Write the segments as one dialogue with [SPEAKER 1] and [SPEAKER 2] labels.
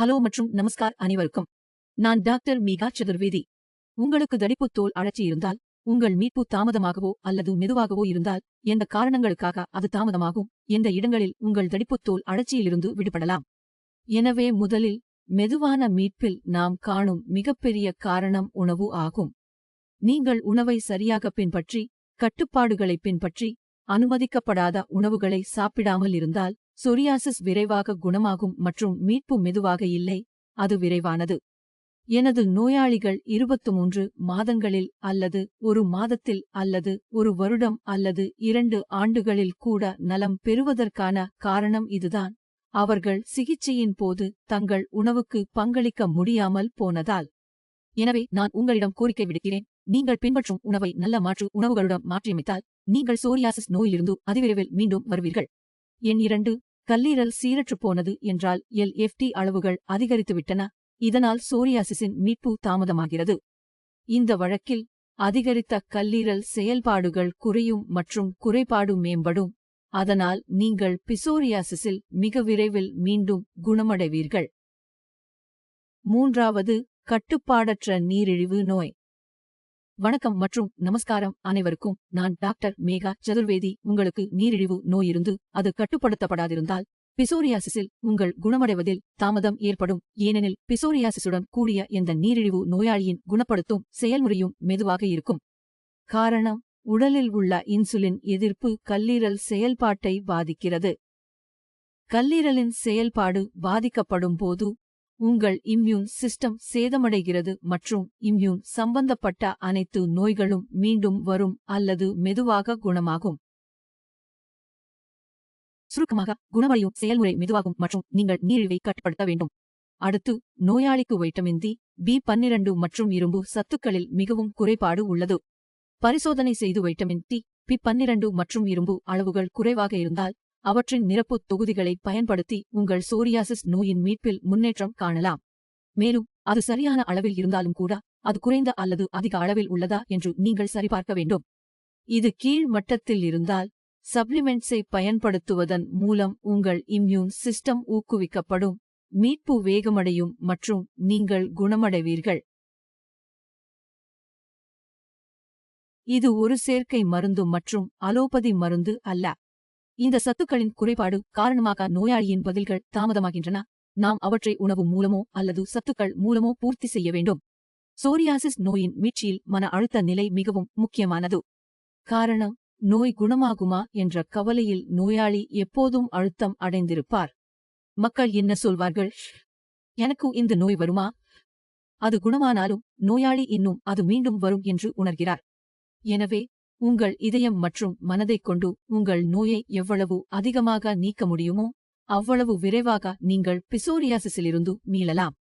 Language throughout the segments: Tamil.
[SPEAKER 1] ஹலோ மற்றும் நமஸ்கார் அனைவருக்கும். நான் டாக்டர் மீகா சதுர்வேதி. உங்களுக்கு தடிப்புத் தோல் அழற்சி இருந்தால் உங்கள் மீட்பு தாமதமாகவோ அல்லது மெதுவாகவோ இருந்தால் எந்த காரணங்களுக்காக அது தாமதமாகும் எந்த இடங்களில் உங்கள் தடிப்புத் தோல் அழற்சியிலிருந்து விடுபடலாம். எனவே முதலில் மெதுவான மீட்பில் நாம் காணும் மிகப்பெரிய காரணம் உணவு ஆகும். நீங்கள் உணவை சரியாக பின்பற்றி கட்டுப்பாடுகளை பின்பற்றி அனுமதிக்கப்படாத உணவுகளை சாப்பிடாமல் இருந்தால் சொரியாசிஸ் விரைவாக குணமாகும் மற்றும் மீட்பு மெதுவாக இல்லை அது விரைவானது. எனது நோயாளிகள் இருபத்து மூன்று மாதங்களில் அல்லது ஒரு மாதத்தில் அல்லது ஒரு வருடம் அல்லது இரண்டு ஆண்டுகளில் கூட நலம் பெறுவதற்கான காரணம் இதுதான். அவர்கள் சிகிச்சையின் போது தங்கள் உணவுக்கு பங்களிக்க முடியாமல் போனதால். எனவே நான் உங்களிடம் கோரிக்கை விடுக்கிறேன். நீங்கள் பின்பற்றும் உணவை நல்ல மாற்று உணவுகளுடன் மாற்றியமைத்தால் நீங்கள் சோரியாசிஸ் நோயிலிருந்து அதிவிரைவில் மீண்டும் வருவீர்கள். எண் இரண்டு கல்லீரல் சீரற்றுப் போனது என்றால் எல் எஃப்டி அளவுகள் அதிகரித்துவிட்டன. இதனால் சோரியாசிஸின் மீட்பு தாமதமாகிறது. இந்த வழக்கில் அதிகரித்த கல்லீரல் செயல்பாடுகள் குறையும் மற்றும் குறைபாடு மேம்படும். அதனால் நீங்கள் பிசோரியாசிஸில் மிக விரைவில் மீண்டும் குணமடைவீர்கள். மூன்றாவது கட்டுப்பாடற்ற நீரிழிவு நோய். வணக்கம் மற்றும் நமஸ்காரம் அனைவருக்கும். நான் டாக்டர் மேகா சதுர்வேதி. உங்களுக்கு நீரிழிவு நோய் இருந்து அது கட்டுப்படுத்தப்படாதிருந்தால் பிசோரியாசிஸில் உங்கள் குணமடைவதில் தாமதம் ஏற்படும். ஏனெனில் பிசோரியாசிஸுடன் கூடிய எந்த நீரிழிவு நோயாளியின் குணப்படுத்தும் செயல்முறையும் மெதுவாக இருக்கும். காரணம் உடலில் உள்ள இன்சுலின் எதிர்ப்பு கல்லீரல் செயல்பாட்டை பாதிக்கிறது. கல்லீரலின் செயல்பாடு பாதிக்கப்படும் போது உங்கள் இம்யூன் சிஸ்டம் சேதமடைகிறது மற்றும் இம்யூன் சம்பந்தப்பட்ட அனைத்து நோய்களும் மீண்டும் வரும் அல்லது மெதுவாக குணமாகும். சுருக்கமாக குணமடையும் செயல்முறை மெதுவாகும் மற்றும் நீங்கள் நீரிழிவை கட்டுப்படுத்த வேண்டும். அடுத்து நோயாளிக்கு வைட்டமின் டி பி பன்னிரண்டு மற்றும் இரும்பு சத்துக்களில் மிகவும் குறைபாடு உள்ளது. பரிசோதனை செய்து வைட்டமின் டி பி பன்னிரண்டு மற்றும் இரும்பு அளவுகள் குறைவாக இருந்தால் அவற்றின் நிரப்பு தொகுதிகளை பயன்படுத்தி உங்கள் சோரியாசிஸ் நோயின் மீட்பில் முன்னேற்றம் காணலாம். மேலும் அது சரியான அளவில் இருந்தாலும் கூட அது குறைந்த அல்லது அதிக அளவில் உள்ளதா என்று நீங்கள் சரிபார்க்க வேண்டும். இது கீழ் மட்டத்தில் இருந்தால் சப்ளிமெண்ட்ஸை பயன்படுத்துவதன் மூலம் உங்கள் இம்யூன் சிஸ்டம் ஊக்குவிக்கப்படும் மீட்பு வேகமடையும் மற்றும் நீங்கள் குணமடைவீர்கள். இது ஒரு சேர்க்கை மருந்து மற்றும் அலோபதி மருந்து அல்ல. இந்த சத்துக்களின் குறைபாடு காரணமாக நோயாளியின் பதில்கள் தாமதமாகின்றன. நாம் அவற்றை உணவு மூலமோ அல்லது சத்துக்கள் மூலமோ பூர்த்தி செய்ய வேண்டும். சோரியாசிஸ் நோயின் மீட்சியில் மன அழுத்த நிலை மிகவும் முக்கியமானது. காரணம் நோய் குணமாகுமா என்ற கவலையில் நோயாளி எப்போதும் அழுத்தம் அடைந்திருப்பார். மக்கள் என்ன சொல்வார்கள்? எனக்கு இந்த நோய் வருமா? அது குணமானாலும் நோயாளி இன்னும் அது மீண்டும் வரும் என்று உணர்கிறார். எனவே உங்கள் இதயம் மற்றும் மனதைக் கொண்டு உங்கள் நோயை எவ்வளவு அதிகமாக நீக்க முடியுமோ அவ்வளவு விரைவாக நீங்கள் பிசோரியாசிஸிலிருந்து மீளலாம்.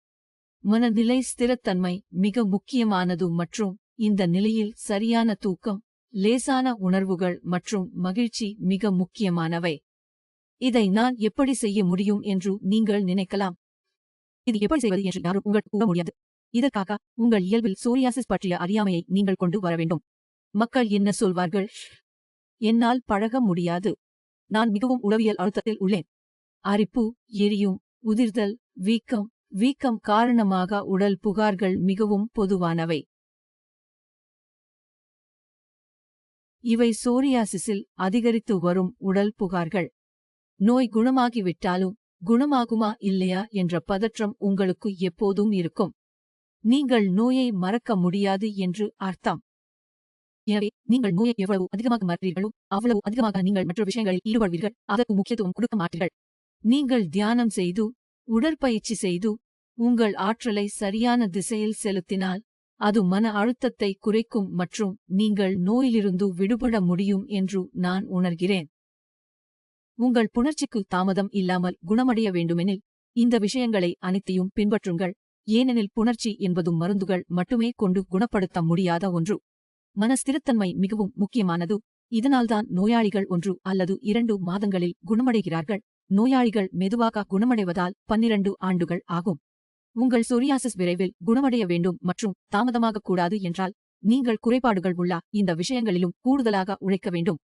[SPEAKER 1] மனநிலை ஸ்திரத்தன்மை மிக முக்கியமானது மற்றும் இந்த நிலையில் சரியான தூக்கம் லேசான உணர்வுகள் மற்றும் மகிழ்ச்சி மிக முக்கியமானவை. இதை நான் எப்படி செய்ய முடியும் என்று நீங்கள் நினைக்கலாம். இது எப்படி செய்வது என்று யாரும் உங்களுக்கு கூற முடியாது. இதற்காக உங்கள் இயல்பில் சோரியாசிஸ் பற்றிய அறியாமையை நீங்கள் கொண்டு வர வேண்டும். மக்கள் என்ன சொல்வார்கள்? என்னால் பழக முடியாது. நான் மிகவும் உளவியல் அழுத்தத்தில் உள்ளேன். அரிப்பு எரியும் உதிர்தல் வீக்கம் வீக்கம் காரணமாக உடல் புகார்கள் மிகவும் பொதுவானவை. இவை சோரியாசிஸில் அதிகரித்து வரும் உடல் புகார்கள். நோய் குணமாகிவிட்டாலும் குணமாகுமா இல்லையா என்ற பதற்றம் உங்களுக்கு எப்போதும் இருக்கும். நீங்கள் நோயை மறக்க முடியாது என்று அர்த்தம். எனவே நீங்கள் நோயை எவ்வளவு அதிகமாக மறக்கிறீர்களோ அவ்வளவு அதிகமாக நீங்கள் மற்ற விஷயங்களில் ஈடுபடுவீர்கள். அதற்கு முக்கியத்துவம் கொடுக்க மாட்டீர்கள். நீங்கள் தியானம் செய்து உடற்பயிற்சி செய்து உங்கள் ஆற்றலை சரியான திசையில் செலுத்தினால் அது மன அழுத்தத்தை குறைக்கும் மற்றும் நீங்கள் நோயிலிருந்து விடுபட முடியும் என்று நான் உணர்கிறேன். உங்கள் புணர்ச்சிக்கு தாமதம் இல்லாமல் குணமடைய வேண்டுமெனில் இந்த விஷயங்களை அனைத்தையும் பின்பற்றுங்கள். ஏனெனில் புணர்ச்சி என்பதும் மருந்துகள் மட்டுமே கொண்டு குணப்படுத்த முடியாத ஒன்று. மனஸ்திரத்தன்மை மிகவும் முக்கியமானது. இதனால்தான் நோயாளிகள் ஒன்று அல்லது இரண்டு மாதங்களில் குணமடைகிறார்கள். நோயாளிகள் மெதுவாக குணமடைவதால் பன்னிரண்டு ஆண்டுகள் ஆகும். உங்கள் சொரியாசிஸ் விரைவில் குணமடைய வேண்டும் மற்றும் தாமதமாக கூடாது என்றால் நீங்கள் குறைபாடுகள் உள்ள இந்த விஷயங்களிலும் கூடுதலாக உழைக்க வேண்டும்.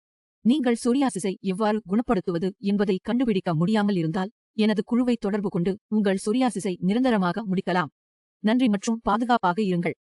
[SPEAKER 1] நீங்கள் சொரியாசிஸை எவ்வாறு குணப்படுத்துவது என்பதை கண்டுபிடிக்க முடியாமல் இருந்தால் எனது குழுவை தொடர்பு கொண்டு உங்கள் சொரியாசிஸை நிரந்தரமாக முடிக்கலாம். நன்றி மற்றும் பாதுகாப்பாக இருங்கள்.